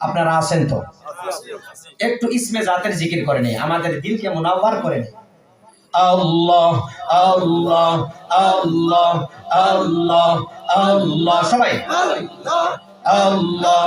আপনারা আছেন তো একটু ইসমে জাতের জিকির করে নেই আমাদের দিলকে মুনাওয়ার করে নেই সবাই আল্লাহ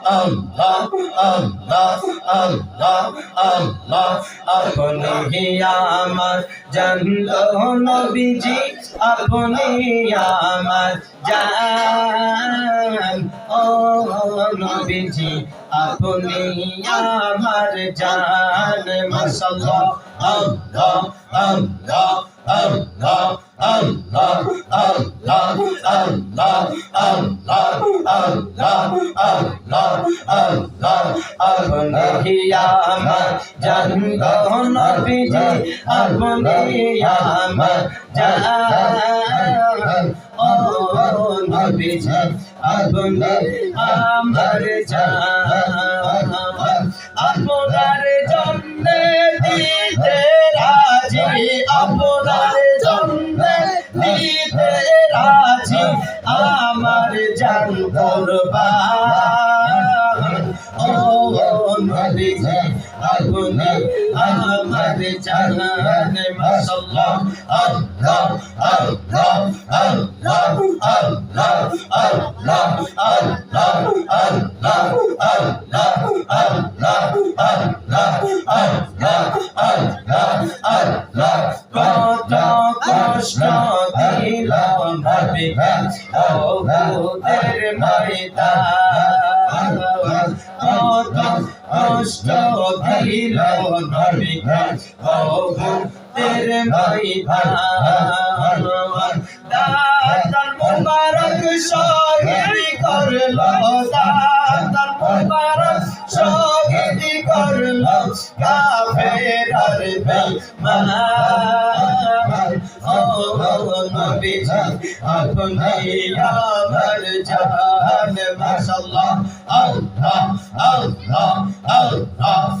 আল্লাহ আল্লাহ আল্লাহ আল্লাহ আপনি হি আমার জান্ত নবীজি আপনি আমার জান ও নবীজি আপনি আমার জান আল্লাহ আল্লাহ আল্লাহ আল্লাহ আল্লাহ আমার জান্ত নবীজি আপনি আমার জান ও নবীজি আপনি আমার জান আপনার জন্য দিতে রাজি আপনার আমার জান মাশাআল্লাহ আল্লাহ আল্লাহ আল্লাহ আল্লাহ আল্লাহ আল্লাহ আল্লাহ আল্লাহ আল্লাহ আল্লাহ আল্লাহ আল্লাহ আল্লাহ কত কষ্ট দিল নবী ওহুদের ময়দান কত কষ্ট দিল নবী ওহুদের ময়দান। দাতার মুবারক শহীদ করল দাতার মুবারক শহীদ করল কাফেরার বেঈমান ও নবীজি আপনি আল্লাহ আল্লাহ আল্লাহ।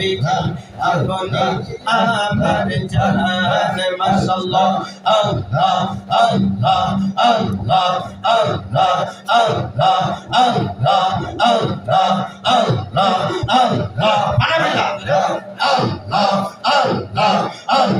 নবী আপনি আমার জান মাশাআল্লাহ আল্লাহ আল্লাহ আল্লাহ আল্লাহ আল্লাহ আল্লাহ আল্লাহ আল্লাহ আল্লাহ আল্লাহ আল্লাহ আল্লাহ আল্লাহ আল্লাহ